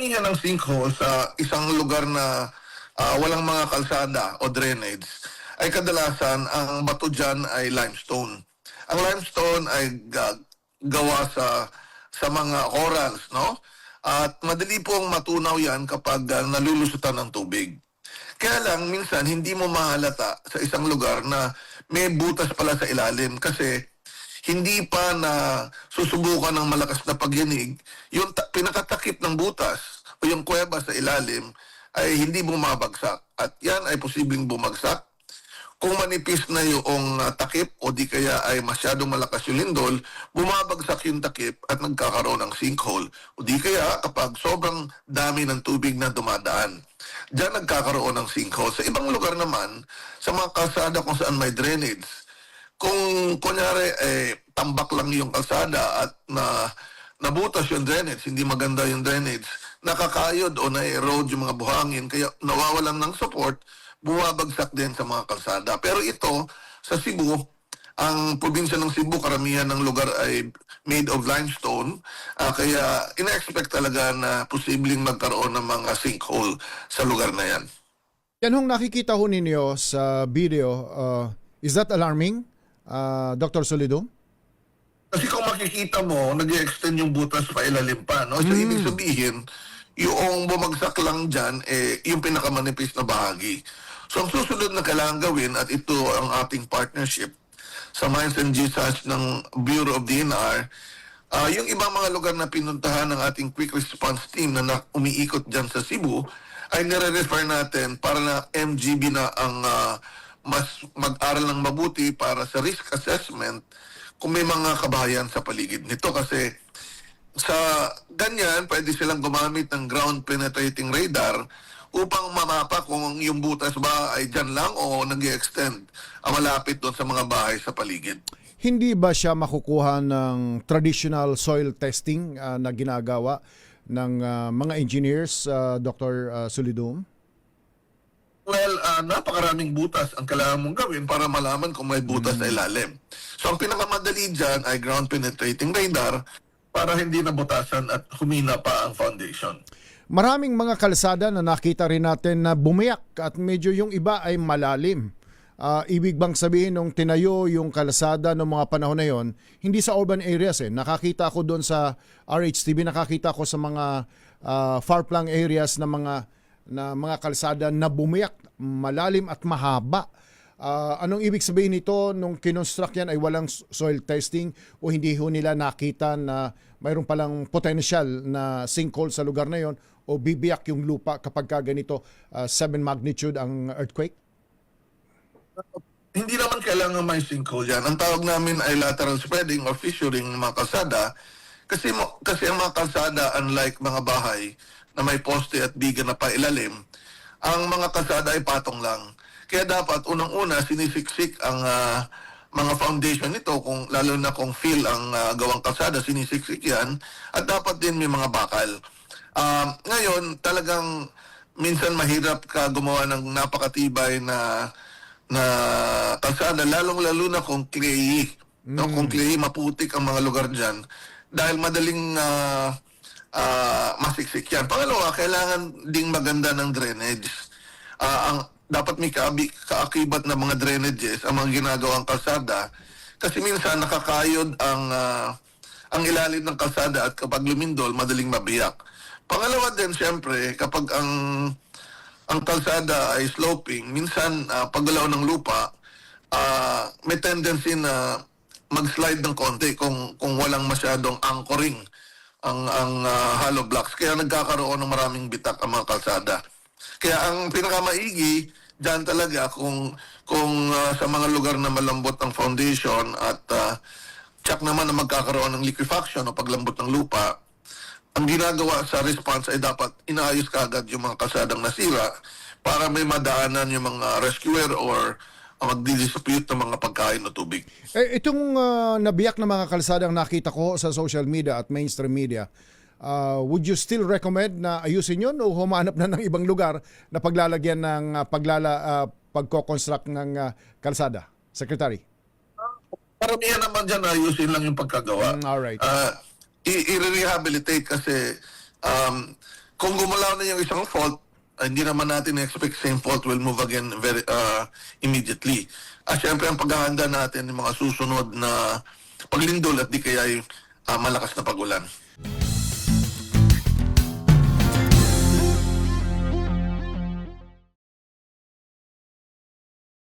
karamihan ng sinkhole sa isang lugar na ah, walang mga kalsada o drainage ay kadalasan ang bato dyan ay limestone. Ang limestone ay ga- gawa sa sa mga corals, no? At madali pong matunaw yan kapag ah, nalulusutan ng tubig. Kaya lang, minsan, hindi mo mahalata sa isang lugar na may butas pala sa ilalim kasi hindi pa na susubukan ng malakas na pagyanig, yung ta- pinakatakip ng butas o yung kuweba sa ilalim ay hindi bumabagsak. At yan ay posibleng bumagsak. Kung manipis na yung uh, takip o di kaya ay masyadong malakas yung lindol, bumabagsak yung takip at nagkakaroon ng sinkhole. O di kaya kapag sobrang dami ng tubig na dumadaan, diyan nagkakaroon ng sinkhole. Sa ibang lugar naman, sa mga kalsada kung saan may drainage, kung kunyari eh, tambak lang yung kalsada at na nabutas yung drainage, hindi maganda yung drainage, nakakayod o na-erode yung mga buhangin, kaya nawawalan ng support, bumabagsak din sa mga kalsada. Pero ito, sa Cebu, ang probinsya ng Cebu, karamihan ng lugar ay made of limestone, ah, kaya ina-expect talaga na posibleng magkaroon ng mga sinkhole sa lugar na yan. Yan hong nakikita ho ninyo sa video, uh, is that alarming, uh, Dr. Solido? Kasi kung makikita mo, nag extend yung butas pa ilalim pa. No? So, ibig sabihin, yung bumagsak lang dyan, eh, yung pinakamanipis na bahagi. So, ang susunod na kailangan gawin, at ito ang ating partnership sa Mines and Geoscience ng Bureau of DNR, ah, yung ibang mga lugar na pinuntahan ng ating quick response team na, na umiikot dyan sa Cebu, ay nire-refer natin para na MGB na ang ah, mas mag-aral ng mabuti para sa risk assessment kung may mga kabahayan sa paligid nito kasi sa ganyan, pwede silang gumamit ng ground penetrating radar upang mamapa kung yung butas ba ay dyan lang o nag extend ang malapit doon sa mga bahay sa paligid. Hindi ba siya makukuha ng traditional soil testing uh, na ginagawa ng uh, mga engineers, uh, Dr. Uh, Solidum? Well, ah, napakaraming butas ang kailangan mong gawin para malaman kung may butas sa ilalim. So, ang pinakamadali dyan ay ground penetrating radar para hindi nabutasan at humina pa ang foundation. Maraming mga kalsada na nakita rin natin na bumiyak at medyo yung iba ay malalim. Ah, ibig bang sabihin nung tinayo yung kalsada ng mga panahon na yon, hindi sa urban areas eh. Nakakita ko doon sa RHTV, nakakita ko sa mga ah, far-flung areas na mga na mga kalsada na bumiyak, malalim at mahaba. Ah, anong ibig sabihin nito nung kinonstruct yan ay walang soil testing o hindi ho nila nakita na mayroon palang potential na sinkhole sa lugar na yon o bibiyak yung lupa kapag ka ganito 7 magnitude ang earthquake? Hindi naman kailangan may sinkhole yan. Ang tawag namin ay lateral spreading or fissuring ng mga kalsada kasi, kasi ang mga kalsada, unlike mga bahay na may poste at biga na pailalim, ang mga kalsada ay patong lang. Kaya dapat unang-una sinisiksik ang ah, mga foundation nito kung lalo na kung fill ang ah, gawang kalsada sinisiksik yan at dapat din may mga bakal. Um, ngayon talagang minsan mahirap ka gumawa ng napakatibay na na kalsada lalong-lalo na kung clay. No, kung clay maputik ang mga lugar diyan dahil madaling ah, ah, masiksik yan. Pangalawa, kailangan ding maganda ng drainage. Ah, ang dapat may kaabi, kaakibat na mga drainages ang mga ginagawang kalsada kasi minsan nakakayod ang ah, ang ilalim ng kalsada at kapag lumindol madaling mabiyak. Pangalawa din siyempre kapag ang ang kalsada ay sloping, minsan ah, paggalaw ng lupa ah, may tendency na mag-slide ng konti kung kung walang masyadong anchoring ang ang ah, hollow blocks kaya nagkakaroon ng maraming bitak ang mga kalsada. Kaya ang pinakamaigi diyan talaga kung kung ah, sa mga lugar na malambot ang foundation at uh, check naman na magkakaroon ng liquefaction o paglambot ng lupa, ang ginagawa sa response ay dapat inaayos kaagad yung mga kasadang nasira para may madaanan yung mga rescuer or uh, magdidistribute ng mga pagkain o tubig. Eh, itong ah, nabiyak na mga kalsada ang nakita ko sa social media at mainstream media, ah, would you still recommend na ayusin yun o humanap na ng ibang lugar na paglalagyan ng ah, paglala, ah, pagko-construct ng ah, kalsada? Secretary? Paramihan naman dyan ayusin lang yung pagkagawa. Mm, alright. I- i-rehabilitate kasi um, kung gumalaw na yung isang fault, ah, hindi naman natin expect same fault will move again very uh, immediately. At syempre ang paghahanda natin ng mga susunod na paglindol at di kaya ay ah, malakas na pagulan.